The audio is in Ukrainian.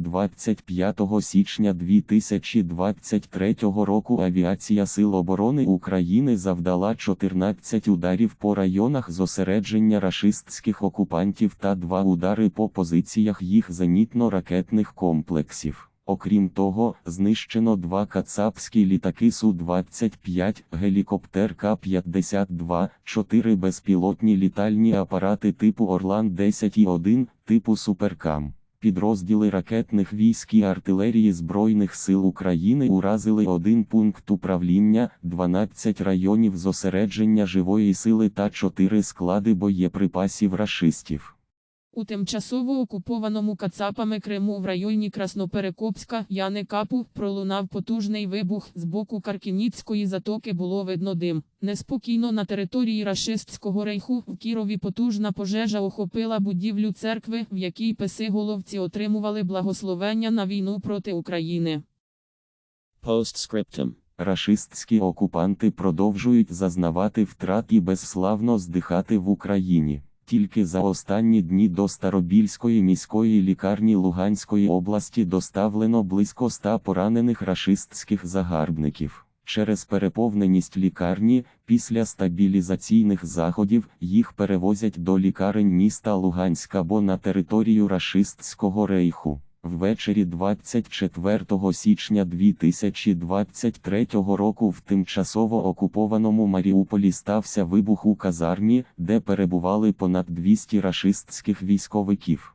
25 січня 2023 року авіація Сил оборони України завдала 14 ударів по районах зосередження рашистських окупантів та два удари по позиціях їх зенітно-ракетних комплексів. Окрім того, знищено два кацапські літаки Су-25, гелікоптер К-52, чотири безпілотні літальні апарати типу Орлан-10 і 1, типу Суперкам. Підрозділи ракетних військ і артилерії Збройних сил України уразили один пункт управління, 12 районів зосередження живої сили та 4 склади боєприпасів рашистів. У тимчасово окупованому Кацапами Криму в районі Красноперекопська Яни Капу пролунав потужний вибух. З боку Каркініцької затоки було видно дим. Неспокійно на території рашистського рейху в Кірові потужна пожежа охопила будівлю церкви, в якій писиголовці отримували благословення на війну проти України. Postscriptum. Рашистські окупанти продовжують зазнавати втрат і безславно здихати в Україні. Тільки за останні дні до Старобільської міської лікарні Луганської області доставлено близько ста поранених рашистських загарбників. Через переповненість лікарні, після стабілізаційних заходів, їх перевозять до лікарень міста Луганська або на територію рашистського рейху. Ввечері 24 січня 2023 року в тимчасово окупованому Маріуполі стався вибух у казармі, де перебували понад 200 рашистських військовиків.